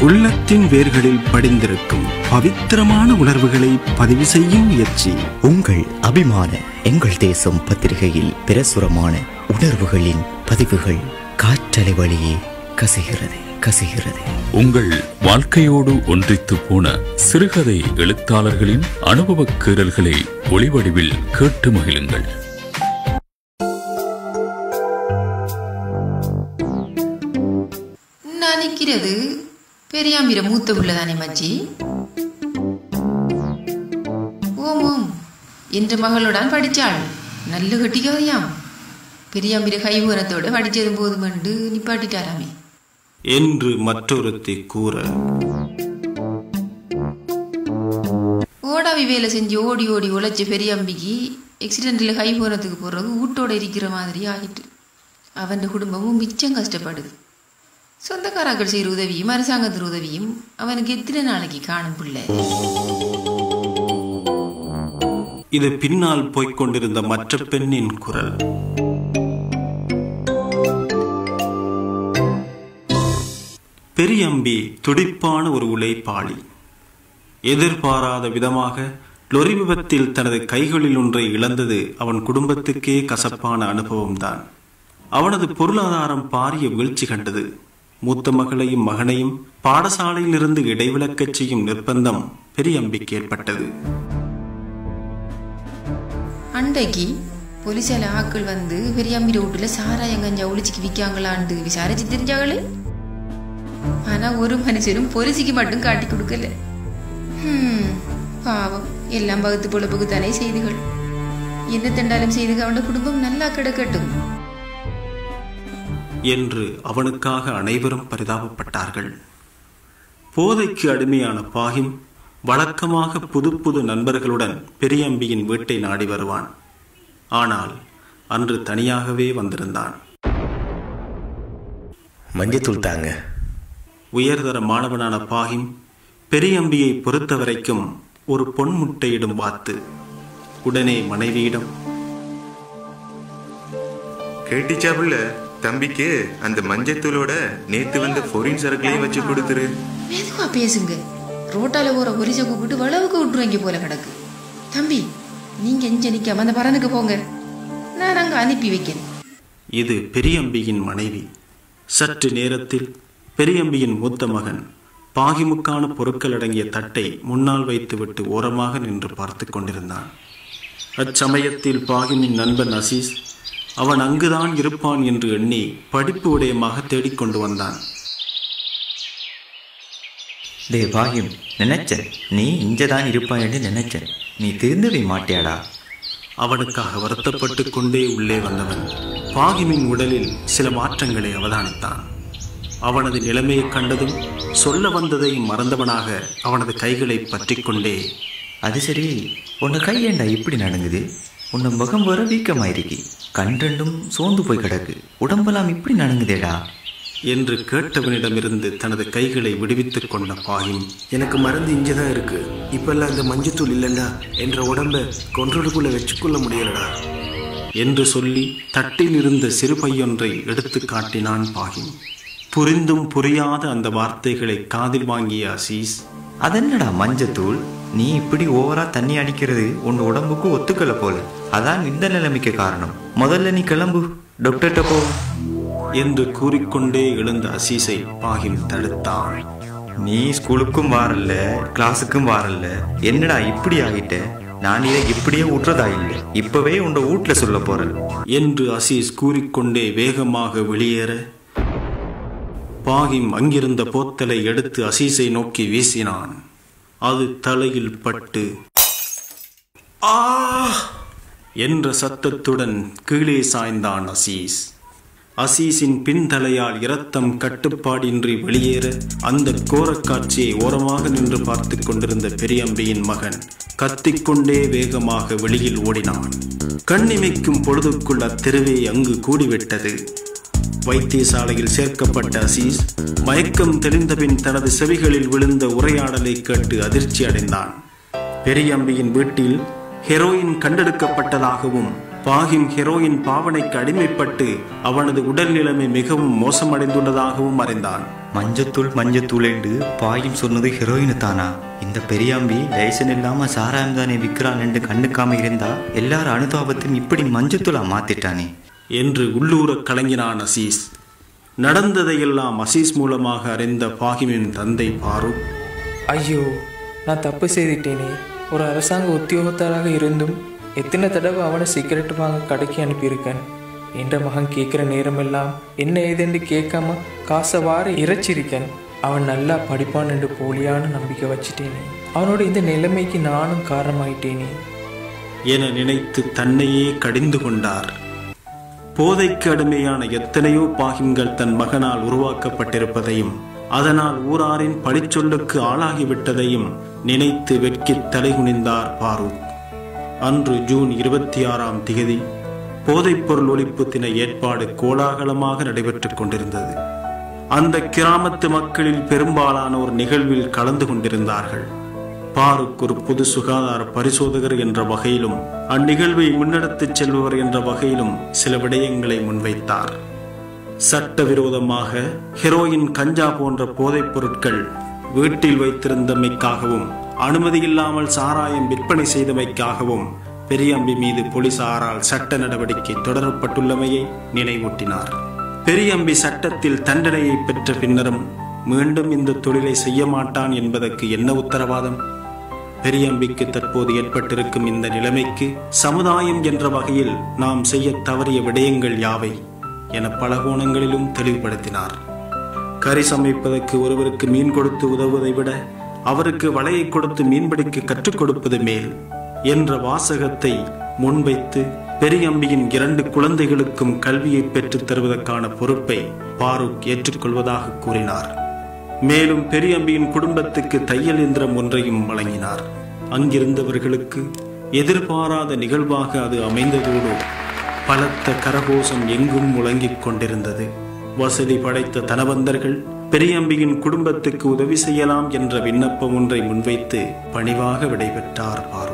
உள்ளத்தின் வேர்களில் படிந்திருக்கும் பவித்திரமான உணர்வுகளை பதிவு செய்யும் முயற்சி. உங்கள் அபிமான எங்கள் தேசம் பத்திரிகையில் பிரசுரமான உணர்வுகளின் பதிவுகள் காற்றலை வழியே கசிகிறது கசிகிறது. உங்கள் வாழ்க்கையோடு ஒன்றித்து போன சிறுகதை எழுத்தாளர்களின் அனுபவக் கீறல்களை ஒளிவடிவில் கேட்டு மகிழுங்கள். நான் பெரியாம்பிர மூத்த பிள்ளைதானே மச்சி? ஓம் ஓம். என்ற மகளுடன் படித்தாள் நல்ல கட்டிக்காரியாம். பெரியாம்பிர கைவரத்தோட படித்ததும் போதுமென்று நிப்பாட்டிட்டாராமே. என்று மற்றொருத்தி கூற ஓடாவி வேலை செஞ்சு ஓடி ஓடி உழைச்ச பெரியாம்பிக்கு ஆக்சிடென்ட்டில் கை போனதுக்கு போகிறது வீட்டோட இருக்கிற மாதிரி ஆகிட்டு அவன் குடும்பமும் மிச்சம் கஷ்டப்படுது. சொந்தக்காராக்கள் செய்கிற உதவியும் அரசாங்கத்தின் உதவியும் அவனுக்கு எத்தனை நாளைக்கு காணும் பிள்ளை இது பின்னால் போய்க் கொண்டிருந்த மற்ற பெண்ணின் குரல் பெரியம்பி துடிப்பான ஒரு உழைப்பாளி எதிர்பாராத விதமாக லொரி விபத்தில் தனது கைகளில் ஒன்றை இழந்தது அவன் குடும்பத்துக்கே கசப்பான அனுபவம்தான் அவனது பொருளாதாரம் பாரிய வீழ்ச்சி கண்டது மூத்த மகளையும் மகனையும் பாடசாலையிலிருந்து இடைவிலக்கச் செய்யும் நிர்பந்தம் பெரியம்பிக்கு ஏற்பட்டது. அன்றைக்கு போலீஸால ஆக்கள் வந்து பெரியாம்பி ரோட்டுல சாராயம் கஞ்சா ஒளிச்சிக்கு விற்காங்களான்னு விசாரிச்சு தெரிஞ்சாங்களே? ஆனா ஒரு மனுஷரும் பொலிசிக்கு மட்டும் காட்டி கொடுக்கல. பாவம். எல்லாம் பகுத்து பொழப்புக்கு தானே செய்திகள். என்ன தண்டாலும் செய்து அவனோட குடும்பம் நல்லா கிடக்கட்டும். என்று அவனுக்காக அனைவரும் பரிதாபப்பட்டார்கள். போதைக்கு அடிமையான பாகிம் வழக்கமாக புது புது நண்பர்களுடன் பெரியம்பியின் வீட்டை நாடி வருவான். ஆனால் அன்று தனியாகவே வந்திருந்தான். மஞ்சத்தூள் தாங்க. உயர்தர மாணவனான பாகிம் பெரியம்பியை பொறுத்த வரைக்கும் ஒரு பொன் முட்டையிடும் வாத்து. உடனே மனைவியிடம் கேட்டிச்சா புள்ள? தம்பிக்கு அந்த மஞ்சத்தூளோட நேத்து வந்த பொரின் சரக்குலையும் வச்சு கொடுத்துரு. மெதுவா பேசுங்க. ரோட்டால போற பொலிசை கூப்பிட்டு வளவுக்கு விட்டுருவாங்க போல கிடக்கு. தம்பி நீங்க எஞ்ச நிக்காம அந்த பரனுக்கு போங்க. நான் அங்க அனுப்பி வைக்கிறேன். இது பெரியம்பியின் மனைவி. சற்று நேரத்தில் பெரியம்பியின் மூத்த மகன் பாகிமுக்கான பொருட்கள் அடங்கிய தட்டை முன்னால் வைத்துவிட்டு ஓரமாக நின்று பார்த்து கொண்டிருந்தான். அச்சமயத்தில் பாகிமின் நண்பன் அசீஸ் அவன் அங்குதான் இருப்பான் என்று எண்ணி படிப்பு உடையமாக தேடிக்கொண்டு வந்தான். டே பாகியம் நினைச்சேன். நீ இங்கதான் இருப்பாயன்னு நினைச்சேன். நீ திருந்தவே மாட்டியாடா? அவனுக்காக வருத்தப்பட்டு கொண்டே உள்ளே வந்தவன் பாகிமின் உடலில் சில மாற்றங்களை அவதானித்தான். அவனது நிலைமையை கண்டதும் சொல்ல வந்ததை மறந்தவனாக அவனது கைகளை பற்றிக் கொண்டே அது சரி உன்னை கை ஏண்டா இப்படி நடங்குது? உன்னை முகம் வர வீக்கமாயிருக்கு. கண் ரெண்டும் சோர்ந்து போய் கிடக்கு. உடம்பெல்லாம் இப்படி நடங்குதேடா. என்று கேட்டவனிடமிருந்து தனது கைகளை விடுவித்துக் கொண்ட பாகிம் எனக்கு மருந்து இங்கே தான் இருக்கு. இப்பெல்லாம் இந்த மஞ்சத்தூள் இல்லைண்டா என்ற உடம்ப கொன்றோடுக்குள்ள வச்சுக்கொள்ள முடியலடா. என்று சொல்லி தட்டில் இருந்த சிறு பையொன்றை எடுத்து காட்டினான் பாகிம் புரிந்தும் புரியாத அந்த வார்த்தைகளை காதில் வாங்கிய அசீஸ் அதென்னடா மஞ்சத்தூள் நீ இப்படி ஓவரா தண்ணி அடிக்கிறது உன் உடம்புக்கு ஒத்துக்கல போல. அதான் இந்த நிலைமைக்கு காரணம். முதல்ல நீ கிளம்பு. டாக்டர்கிட்ட போ. என்று கூறிக்கொண்டே எழுந்த அசீஸை பாகிம் தடுத்தான். நீ ஸ்கூலுக்கும் வாரல்ல கிளாஸுக்கும் வாரல்ல. என்னடா இப்படி ஆகிட்ட? நான் இதை இப்படியே விட்டுறதா இல்லை? இப்பவே உன் வீட்டுல சொல்ல போறேன். என்று அசீஸ் கூறிக்கொண்டே வேகமாக வெளியேற பாகிம் அங்கிருந்த போத்தலை எடுத்து அசீஸை நோக்கி வீசினான். அது தலையில் பட்டு ஆ! என்ற சத்தத்துடன் கீழே சாய்ந்தான் அசீஸ். அசீஸின் பின்தலையால் இரத்தம் கட்டுப்பாடின்றி வெளியேற அந்த கோரக் காட்சியை ஓரமாக நின்று பார்த்து கொண்டிருந்த பெரியம்பியின் மகன் கத்திக்கொண்டே வேகமாக வெளியில் ஓடினான். கண்ணிமைக்கும் பொழுதுக்குள் அத்தெருவே அங்கு கூடிவிட்டது. வைத்தியசாலையில் சேர்க்கப்பட்ட அசீஸ் மயக்கம் தெளிந்தபின் தனது செவிகளில் விழுந்த உரையாடலை கேட்டு அதிர்ச்சி அடைந்தான். பெரியம்பியின் வீட்டில் ஹெரோயின் கண்டெடுக்கப்பட்டதாகவும் பாகிம் ஹெரோயின் பாவனைக்கு அடிமைப்பட்டு அவனது உடல் நிலைமை மிகவும் மோசமடைந்துள்ளதாகவும் அறிந்தான். மஞ்சத்தூள் மஞ்சத்தூள் என்று பாயும் சொன்னது ஹீரோயின் தானா? இந்த பெரியாம்பி லைசன் இல்லாம சாராயம் தானே விற்கிறான் என்று கண்டுக்காம இருந்தா எல்லாரும் அனுதாபத்தையும் இப்படி மஞ்சத்தூளா மாத்திட்டானே? என்று உள்ளூரக் கலங்கினான் அசீஸ். நடந்ததையெல்லாம் அசீஸ் மூலமாக அறிந்த பாகிமின் தந்தை பாரூக் ஐயோ நான் தப்பு செய்துட்டேனே. ஒரு அரசாங்க உத்தியோகத்தராக இருந்தும் எத்தனை தடவை அவனை சிகரெட் வாங்க கடைக்கு அனுப்பியிருக்கேன். என்ற மகன் கேட்குற நேரமெல்லாம் என்ன ஏதென்று கேட்காம காசை வார இறைச்சிருக்கேன். அவன் நல்லா படிப்பான் என்று போலியான நம்பிக்கை வச்சிட்டேனே. அவனோட இந்த நிலைமைக்கு நானும் காரணமாயிட்டேனே. என நினைத்து தன்னையே கடிந்து கொண்டார். போதைக்கு அடிமையான எத்தனையோ பாகிம்கள் தன் மகனால் உருவாக்கப்பட்டிருப்பதையும் அதனால் ஊராரின் பழிச்சொல்லுக்கு ஆளாகிவிட்டதையும் நினைத்து வெட்கித் தலைகுனிந்தார் பாரூக். அன்று ஜூன் இருபத்தி ஆறாம் திகதி போதைப்பொருள் ஒழிப்பு தின ஏற்பாடு கோலாகலமாக நடைபெற்றுக் கொண்டிருந்தது. அந்த கிராமத்து மக்களில் பெரும்பாலானோர் நிகழ்வில் கலந்து கொண்டிருந்தார்கள். பாருக்கு ஒரு பொது சுகாதார பரிசோதகர் என்ற வகையிலும் அந்நிகழ்வை முன்னெடுத்துச் செல்பவர் என்ற வகையிலும் சில விடயங்களை முன்வைத்தார். சட்டவிரோதமாக ஹெரோயின் கஞ்சா போன்ற போதைப் பொருட்கள் வீட்டில் வைத்திருந்தமைக்காகவும் அனுமதியில்லாமல் சாராயம் விற்பனை செய்தமைக்காகவும் பெரியம்பி மீது போலீசாரால் சட்ட நடவடிக்கை தொடரப்பட்டுள்ளமையை நினைவூட்டினார். பெரியம்பி சட்டத்தில் தண்டனையை பெற்ற பின்னரும் மீண்டும் இந்த தொழிலை செய்ய மாட்டான் என்பதற்கு என்ன உத்தரவாதம்? பெரியம்பிக்கு தற்போது ஏற்பட்டிருக்கும் இந்த நிலைமைக்கு சமுதாயம் என்ற வகையில் நாம் செய்ய தவறிய விடயங்கள் யாவை என பல கோணங்களிலும் தெளிவுபடுத்தினார். கறி சமைப்பதற்கு ஒருவருக்கு மீன் கொடுத்து உதவுவதை விட அவருக்கு வலையை கொடுத்து மீன்பிடிக்க கற்றுக் கொடுப்பது மேல் என்ற வாசகத்தை முன்வைத்து பெரியம்பியின் இரண்டு குழந்தைகளுக்கும் கல்வியை பெற்றுத் தருவதற்கான பொறுப்பை பாரூக் ஏற்றுக்கொள்வதாக கூறினார். மேலும் பெரியம்பியின் குடும்பத்துக்கு தையல் இயந்திரம் ஒன்றையும் வழங்கினார். அங்கிருந்தவர்களுக்கு எதிர்பாராத நிகழ்வாக அது அமைந்ததோடு பலத்த கரகோஷம் எங்கும் முழங்கிக் கொண்டிருந்தது. வசதி படைத்த தனவந்தர்கள் பெரியம்பியின் குடும்பத்துக்கு உதவி செய்யலாம் என்ற விண்ணப்பம் ஒன்றை முன்வைத்து பணிவாக விடைபெற்றார் பாரு.